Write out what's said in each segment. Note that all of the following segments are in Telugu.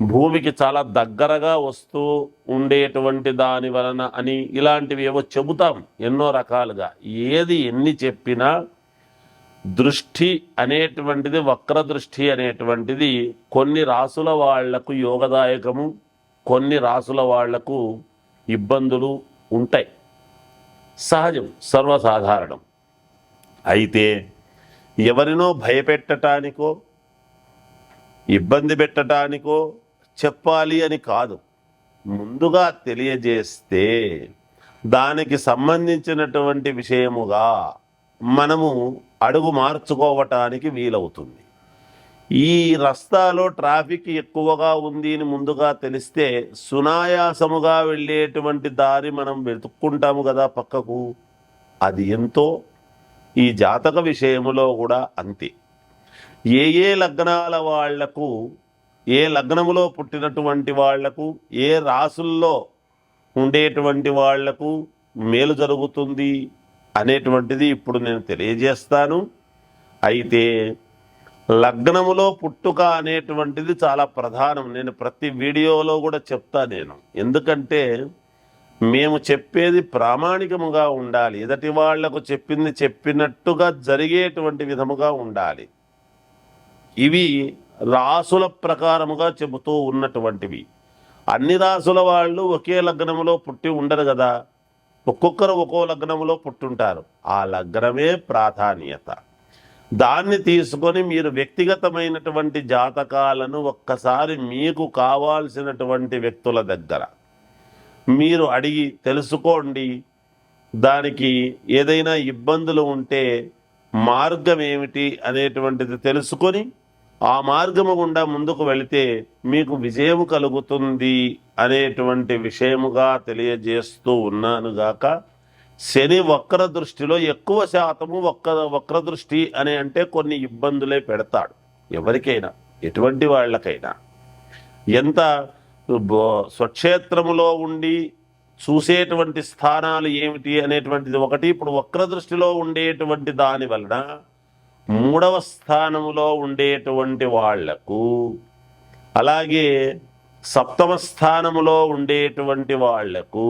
భూమికి చాలా దగ్గరగా వస్తూ ఉండేటువంటి దాని వలన అని ఇలాంటివి ఏవో చెబుతాం ఎన్నో రకాలుగా. ఏది ఎన్ని చెప్పినా దృష్టి అనేటువంటిది వక్ర దృష్టి అనేటువంటిది కొన్ని రాసుల వాళ్ళకు యోగదాయకము కొన్ని రాసుల వాళ్ళకు ఇబ్బందులు ఉంటాయి. సహజం సర్వసాధారణం. అయితే ఎవరినో భయపెట్టటానికో ఇబ్బంది పెట్టడానికో చెప్పాలి అని కాదు. ముందుగా తెలియజేస్తే దానికి సంబంధించినటువంటి విషయముగా మనము అడుగు మార్చుకోవటానికి వీలవుతుంది. ఈ రస్తాలో ట్రాఫిక్ ఎక్కువగా ఉంది అని ముందుగా తెలిస్తే సునాయాసముగా వెళ్ళేటువంటి దారి మనం వెతుక్కుంటాము కదా పక్కకు. అది ఎంతో ఈ జాతక విషయములో కూడా అంతే. ఏ ఏ లగ్నాల వాళ్ళకు ఏ లగ్నములో పుట్టినటువంటి వాళ్ళకు ఏ రాసుల్లో ఉండేటువంటి వాళ్ళకు మేలు జరుగుతుంది అనేటువంటిది ఇప్పుడు నేను తెలియజేస్తాను. అయితే లగ్నములో పుట్టుక అనేటువంటిది చాలా ప్రధానం. నేను ప్రతి వీడియోలో కూడా చెప్తా నేను. ఎందుకంటే మేము చెప్పేది ప్రామాణికముగా ఉండాలి. ఎదటి వాళ్ళకు చెప్పింది చెప్పినట్టుగా జరిగేటువంటి విధముగా ఉండాలి. ఇవి రాసుల ప్రకారముగా చెబుతూ ఉన్నటువంటివి. అన్ని రాసుల వాళ్ళు ఒకే లగ్నములో పుట్టి ఉండరు కదా ఒక్కొక్కరు ఒక్కో లగ్నములో పుట్టుంటారు. ఆ లగ్నమే ప్రాధాన్యత. దాన్ని తీసుకొని మీరు వ్యక్తిగతమైనటువంటి జాతకాలను ఒక్కసారి మీకు కావాల్సినటువంటి వ్యక్తుల దగ్గర. మీరు అడిగి తెలుసుకోండి. దానికి ఏదైనా ఇబ్బందులు ఉంటే మార్గం ఏమిటి అనేటువంటిది తెలుసుకొని ఆ మార్గము గుండా ముందుకు వెళితే మీకు విజయం కలుగుతుంది అనేటువంటి విషయముగా తెలియజేస్తూ ఉన్నాను గాక. శని వక్ర దృష్టిలో ఎక్కువ శాతము వక్ర వక్ర దృష్టి అని అంటే కొన్ని ఇబ్బందులే పెడతాడు. ఎవరికైనా ఎటువంటి వాళ్ళకైనా. ఎంత స్వక్షేత్రములో ఉండి చూసేటువంటి స్థానాలు ఏమిటి అనేటువంటిది ఒకటి ఇప్పుడు వక్ర దృష్టిలో ఉండేటువంటి దాని వలన మూడవ స్థానములో ఉండేటువంటి వాళ్ళకు అలాగే సప్తమ స్థానములో ఉండేటువంటి వాళ్ళకు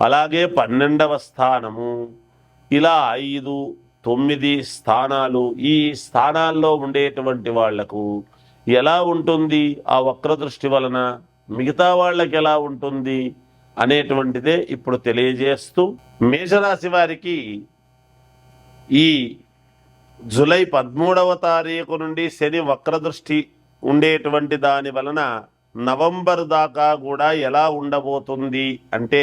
అలాగే పన్నెండవ స్థానము ఇలా ఐదు తొమ్మిది స్థానాలు ఈ స్థానాల్లో ఉండేటువంటి వాళ్ళకు ఎలా ఉంటుంది? ఆ వక్ర దృష్టి వలన మిగతా వాళ్ళకి ఎలా ఉంటుంది? అనేటువంటిదే ఇప్పుడు తెలియజేస్తూ మేషరాశి వారికి ఈ జూలై పదమూడవ తారీఖు నుండి శని వక్రదృష్టి ఉండేటువంటి దాని వలన నవంబర్ దాకా కూడా ఎలా ఉండబోతుంది అంటే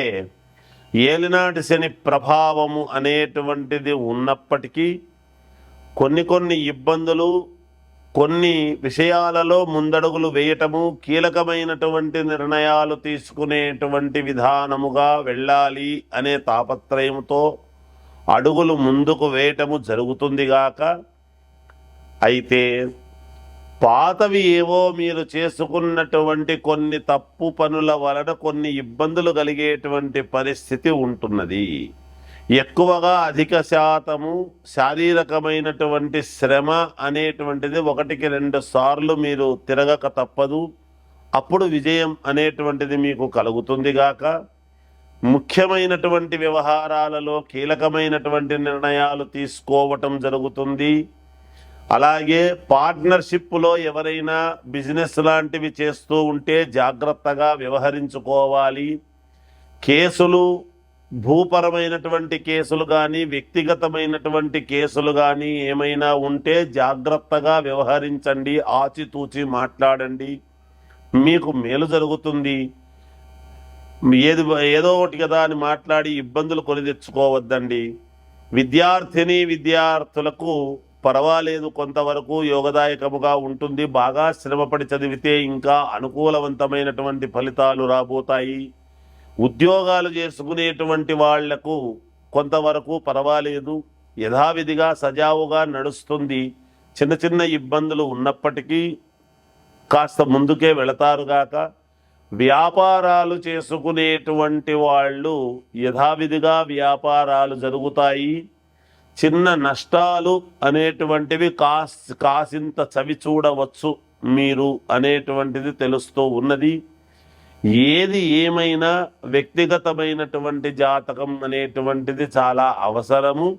ఏలినాటి శని ప్రభావము అనేటువంటిది ఉన్నప్పటికీ కొన్ని కొన్ని ఇబ్బందులు కొన్ని విషయాలలో ముందడుగులు వేయటము కీలకమైనటువంటి నిర్ణయాలు తీసుకునేటువంటి విధానముగా వెళ్ళాలి అనే తాపత్రయంతో అడుగులు ముందుకు వేయటము జరుగుతుందిగాక అయితే పాతవి ఏవో మీరు చేసుకున్నటువంటి కొన్ని తప్పు పనుల వలన కొన్ని ఇబ్బందులు కలిగేటువంటి పరిస్థితి ఉంటున్నది. ఎక్కువగా అధిక శాతము శారీరకమైనటువంటి శ్రమ అనేటువంటిది ఒకటికి రెండు సార్లు మీరు తిరగక తప్పదు. అప్పుడు విజయం అనేటువంటిది మీకు కలుగుతుంది గాక. ముఖ్యమైనటువంటి వ్యవహారాలలో కీలకమైనటువంటి నిర్ణయాలు తీసుకోవటం జరుగుతుంది. అలాగే పార్ట్నర్షిప్లో ఎవరైనా బిజినెస్ లాంటివి చేస్తూ ఉంటే జాగ్రత్తగా వ్యవహరించుకోవాలి. కేసులు భూపరమైనటువంటి కేసులు కానీ వ్యక్తిగతమైనటువంటి కేసులు కానీ ఏమైనా ఉంటే జాగ్రత్తగా వ్యవహరించండి ఆచితూచి మాట్లాడండి. మీకు మేలు జరుగుతుంది. ఏది ఏదో ఒకటి కదా అని మాట్లాడి ఇబ్బందులు కొని తెచ్చుకోవద్దండి. విద్యార్థిని విద్యార్థులకు పర్వాలేదు కొంతవరకు యోగదాయకముగా ఉంటుంది బాగా శ్రమపడి చదివితే ఇంకా అనుకూలవంతమైనటువంటి ఫలితాలు రాబోతాయి. ఉద్యోగాలు చేసుకునేటువంటి వాళ్ళకు కొంతవరకు పర్వాలేదు యథావిధిగా సజావుగా నడుస్తుంది చిన్న చిన్న ఇబ్బందులు ఉన్నప్పటికీ కాస్త ముందుకే వెళతారుగాక వ్యాపారాలు చేసుకునేటువంటి వాళ్ళు యథావిధిగా వ్యాపారాలు జరుగుతాయి. చిన్న నష్టాలు అనేటువంటివి కాస్ కాసింత చవి చూడవచ్చు మీరు అనేటువంటిది తెలుస్తూ ఉన్నది. ఏది ఏమైనా వ్యక్తిగతమైనటువంటి జాతకం అనేటువంటిది చాలా అవసరము.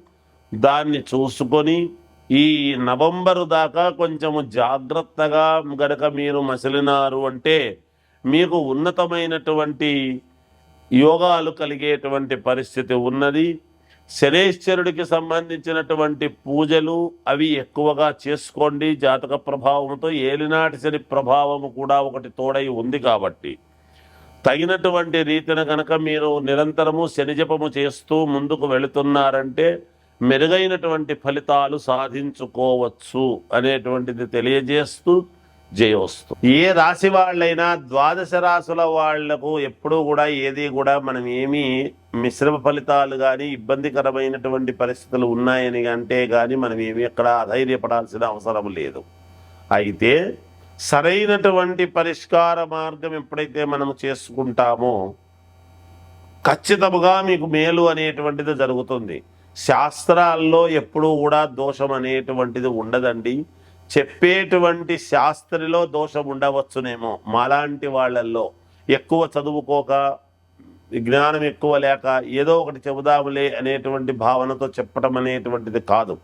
దాన్ని చూసుకొని ఈ నవంబరు దాకా కొంచెము జాగ్రత్తగా గనక మీరు మసిలినారు అంటే మీకు ఉన్నతమైనటువంటి యోగాలు కలిగేటువంటి పరిస్థితి ఉన్నది. శనేశ్వరుడికి సంబంధించినటువంటి పూజలు అవి ఎక్కువగా చేసుకోండి. జాతక ప్రభావంతో ఏలినాటి శని ప్రభావము కూడా ఒకటి తోడై ఉంది కాబట్టి. తగినటువంటి రీతిన కనుక మీరు నిరంతరము శనిజపము చేస్తూ ముందుకు వెళుతున్నారంటే మెరుగైనటువంటి ఫలితాలు సాధించుకోవచ్చు అనేటువంటిది తెలియజేస్తూ జయోస్తు. ఏ రాశి వాళ్ళైనా ద్వాదశ రాశుల వాళ్ళకు ఎప్పుడూ కూడా ఏది కూడా మనం ఏమీ మిశ్రమ ఫలితాలు కానీ ఇబ్బందికరమైనటువంటి పరిస్థితులు ఉన్నాయని అంటే కానీ మనం ఏమీ ఎక్కడ అధైర్యపడాల్సిన అవసరం లేదు. అయితే సరైనటువంటి పరిష్కార మార్గం ఎప్పుడైతే మనము చేసుకుంటామో ఖచ్చితముగా మీకు మేలు అనేటువంటిది జరుగుతుంది. శాస్త్రాల్లో ఎప్పుడూ కూడా దోషం అనేటువంటిది ఉండదండి. చెప్పేటువంటి శాస్త్రిలో దోషం ఉండవచ్చునేమో. మాలాంటి వాళ్ళల్లో ఎక్కువ చదువుకోక జ్ఞానం ఎక్కువ లేక ఏదో ఒకటి చెబుదాములే అనేటువంటి భావనతో చెప్పటం అనేటువంటిది కాదు.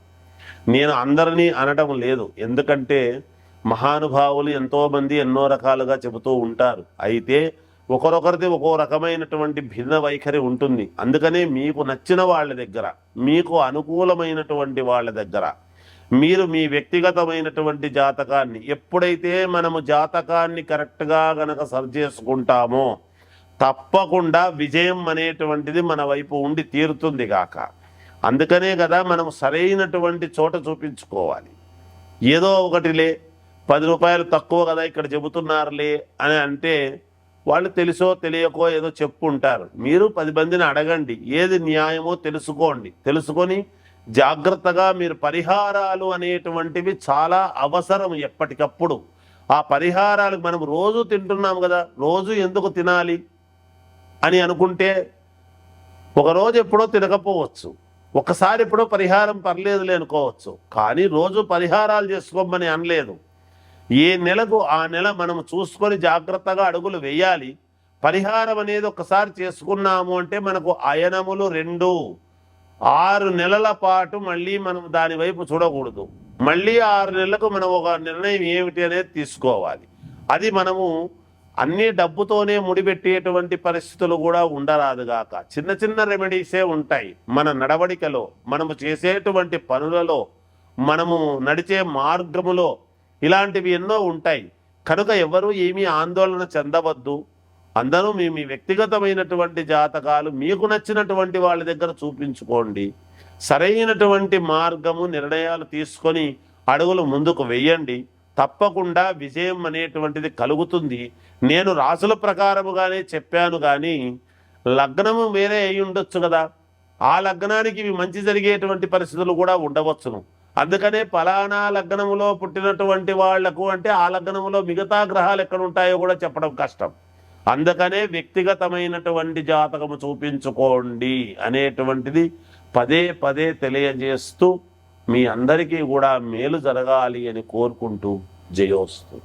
నేను అందరినీ అనటం లేదు. ఎందుకంటే మహానుభావులు ఎంతోమంది ఎన్నో రకాలుగా చెబుతూ ఉంటారు. అయితే ఒకరొకరిది ఒక్కో రకమైనటువంటి భిన్న వైఖరి ఉంటుంది. అందుకనే మీకు నచ్చిన వాళ్ళ దగ్గర మీకు అనుకూలమైనటువంటి వాళ్ళ దగ్గర మీరు మీ వ్యక్తిగతమైనటువంటి జాతకాన్ని ఎప్పుడైతే మనము జాతకాన్ని కరెక్ట్గా గనక సరి చేసుకుంటామో తప్పకుండా విజయం అనేటువంటిది మన వైపు ఉండి తీరుతుంది గాక. అందుకనే కదా మనం సరైనటువంటి చోట చూపించుకోవాలి. ఏదో ఒకటిలే పది రూపాయలు తక్కువ కదా ఇక్కడ చెబుతున్నారులే అని అంటే వాళ్ళు తెలుసో తెలియకో ఏదో చెప్పుంటారు. మీరు పది మందిని అడగండి ఏది న్యాయమో తెలుసుకోండి. తెలుసుకొని జాగ్రత్తగా మీరు పరిహారాలు అనేటువంటివి చాలా అవసరం ఎప్పటికప్పుడు. ఆ పరిహారాలు మనం రోజు తింటున్నాం కదా రోజు ఎందుకు తినాలి అని అనుకుంటే ఒకరోజు ఎప్పుడో తినకపోవచ్చు. ఒకసారి ఎప్పుడో పరిహారం పర్లేదులే అనుకోవచ్చు. కానీ రోజు పరిహారాలు చేసుకోమని అనలేదు. ఏ నెలకు ఆ నెల మనం చూసుకొని జాగ్రత్తగా అడుగులు వేయాలి. పరిహారం అనేది ఒకసారి చేసుకున్నాము అంటే మనకు అయనములు రెండు. ఆరు నెలల పాటు మళ్ళీ మనం దాని వైపు చూడకూడదు. మళ్ళీ ఆరు నెలలకు మనం ఒక నిర్ణయం ఏమిటి అనేది తీసుకోవాలి. అది మనము అన్ని డబ్బుతోనే ముడిపెట్టేటువంటి పరిస్థితులు కూడా ఉండరాదుగాక చిన్న చిన్న రెమెడీసే ఉంటాయి. మన నడవడికలో మనము చేసేటువంటి పనులలో మనము నడిచే మార్గములో ఇలాంటివి ఎన్నో ఉంటాయి. కనుక ఎవరు ఏమీ ఆందోళన చెందవద్దు. అందరూ మీ మీ వ్యక్తిగతమైనటువంటి జాతకాలు మీకు నచ్చినటువంటి వాళ్ళ దగ్గర చూపించుకోండి. సరైనటువంటి మార్గము నిర్ణయాలు తీసుకొని అడుగులు ముందుకు వెయ్యండి తప్పకుండా విజయం అనేటువంటిది కలుగుతుంది. నేను రాసుల ప్రకారముగానే చెప్పాను కానీ లగ్నము వేరే అయి ఉండొచ్చు కదా. ఆ లగ్నానికి ఇవి మంచి జరిగేటువంటి పరిస్థితులు కూడా ఉండవచ్చును. అందుకనే ఫలానా లగ్నములో పుట్టినటువంటి వాళ్ళకు అంటే ఆ లగ్నములో మిగతా గ్రహాలు ఎక్కడ ఉంటాయో కూడా చెప్పడం కష్టం. అందుకనే వ్యక్తిగతమైనటువంటి జాతకము చూపించుకోండి అనేటువంటిది పదే పదే తెలియజేస్తూ మీ అందరికీ కూడా మేలు జరగాలి అని కోరుకుంటూ జయోస్తు.